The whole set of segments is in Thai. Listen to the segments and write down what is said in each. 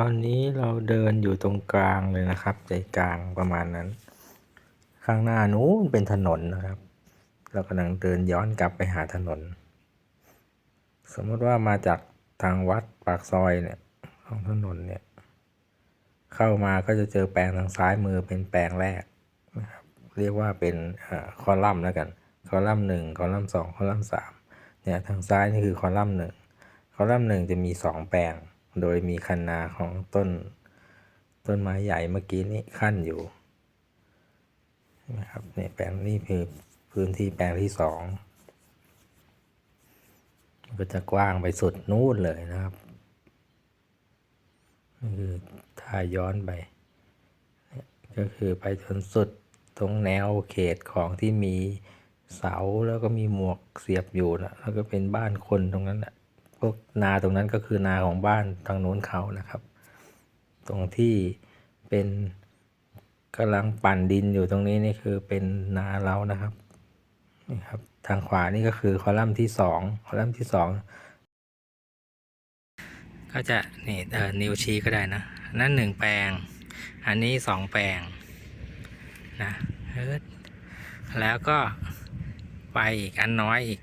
ตอนนี้เราเดินอยู่ตรงกลางเลยนะครับ ใจกลางประมาณนั้น ข้างหน้านู้นเป็นถนนนะครับ เรากำลังเดินย้อนกลับไปหาถนน สมมติว่ามาจากทางวัดปากซอยเนี่ยของถนนเนี่ย เข้ามาก็จะเจอแปลงทางซ้ายมือเป็นแปลงแรกนะครับเรียกว่าเป็นอคอลัมน์แล้วกันคอลัมน์หนึ่งคอลัมน์สองคอลัมน์สามเนี่ยทางซ้ายนี่คือคอลัมน์หนึ่งคอลัมน์หนึ่งจะมีสองแปลง โดยมีคันนาของต้น ต้นไม้ใหญ่เมื่อกี้นี้ขั้นอยู่นะครับเนี่ยแปลงนี้คือพื้นที่แปลงที่สองก็จะกว้างไปสุดนู่นเลยนะครับคือถ้าย้อนไป ก็คือไปจนสุดตรงแนวเขตของที่มีเสาแล้วก็มีหมวกเสียบอยู่นะแล้วก็เป็นบ้านคนตรงนั้นนะพว กนาตรงนั้นก็คือนาของบ้านทางโน้นเขานะครับ ตรงที่เป็นกำลังปั่นดินอยู่ตรงนี้นี่คือเป็นนาเรานะครับนี่ครับ ทางขวานี่ก็คือคอลัมน์ที่สองคอลัมน์ที่สองก็จะนี่เออนิ้วชี้ก็ได้นะนั่นหนึ่งแปลง อันนี้สองแปลงนะแล้วก็ไปอีกอันน้อยอีก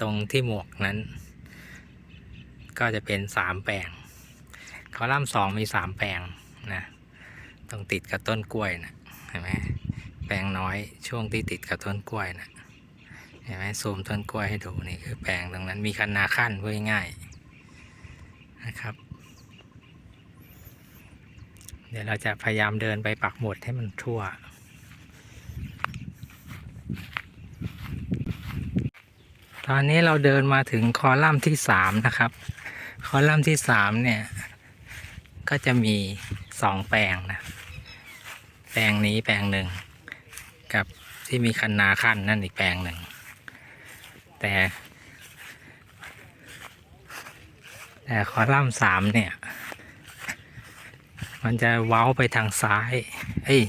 ตรงที่หมวกนั้น ก็จะเป็นสามแปลง คอลัมน์สองมีสามแปลงนะตรงติดกับต้นกล้วยนะเห็นไหมแปลงน้อยช่วงที่ติดกับต้นกล้วยนะเห็นไหมซูมต้นกล้วยให้ดูนี่คือแปลงตรงนั้นมีคันนาขั้นพูดง่ายนะครับ เดี๋ยวเราจะพยายามเดินไปปักหมุดให้มันทั่วตอนนี้เราเดินมาถึงคอลัมน์ที่สามนะครับ คอลัมน์ที่สามเนี่ย ก็จะมีสองแปลงนะ แปลงนี้แปลงหนึ่ง กับที่มีคันนาขั้นนั่นอีกแปลงหนึ่ง แต่ แต่คอลัมน์สามเนี่ย มันจะเว้าไปทางซ้าย เอ้ย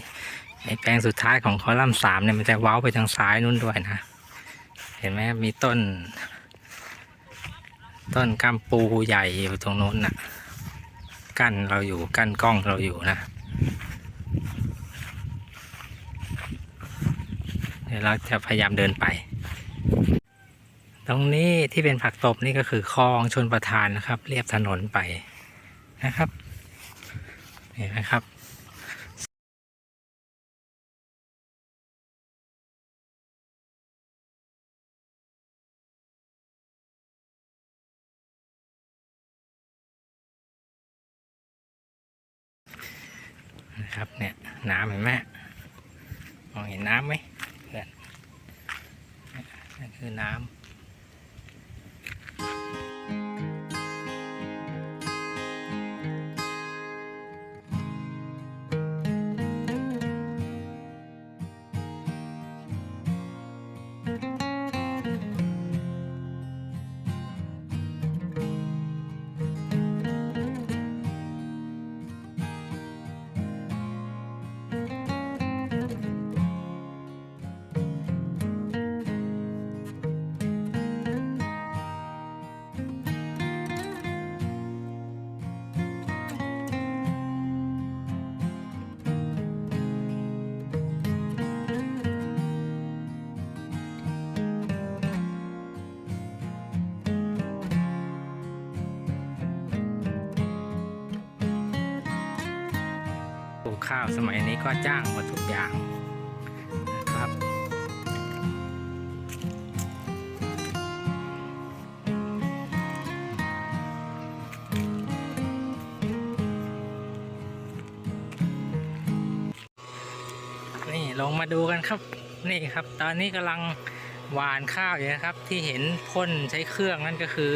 ไอแปลงสุดท้ายของคอลัมน์สามเนี่ยมันจะเว้าไปทางซ้ายนู่นด้วยนะ เห็นไหมมีต้น ต้นกัมปูใหญ่อยู่ตรงโน้นน่ะ กั้นเราอยู่กั้นกล้องเราอยู่นะ เดี๋ยวเราจะพยายามเดินไป ตรงนี้ที่เป็นผักตบนี่ก็คือคลองชนประทานนะครับ เรียบถนนไปนะครับ เห็นไหมครับ นะครับเนี่ยน้ำเห็นไหมมองเห็นน้ำไหมเพื่อนนั่นคือน้ำ ข้าวสมัยนี้ก็จ้างหมดทุกอย่างนะครับนี่ลงมาดูกันครับนี่ครับ ตอนนี้กำลังหวานข้าวอยู่นะครับ ที่เห็นพ่นใช้เครื่องนั่นก็คือ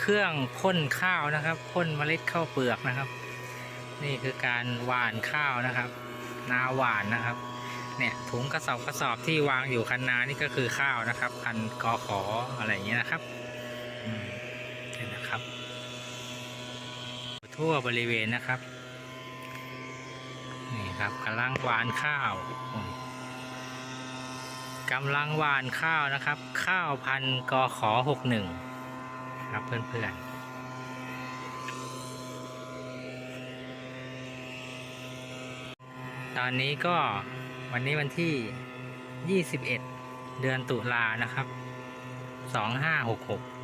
เครื่องพ่นข้าวนะครับพ่นเมล็ดข้าวเปลือกนะครับ นี่คือการหว่านข้าวนะครับ นาหวานนะครับ เนี่ยถุงกระสอบกระสอบที่วางอยู่คันนานี่ก็คือข้าวนะครับพันกอขออะไรอย่างเงี้ยนะครับอืมนี่นะครับ ทั่วบริเวณนะครับ นี่ครับกำลังหวานข้าวกำลังหวานข้าวนะครับ ข้าวพันกอขอหกหนึ่งครับเพื่อนๆ ตอนนี้ก็วันนี้วันที่ 21 เดือนตุลานะครับ 2566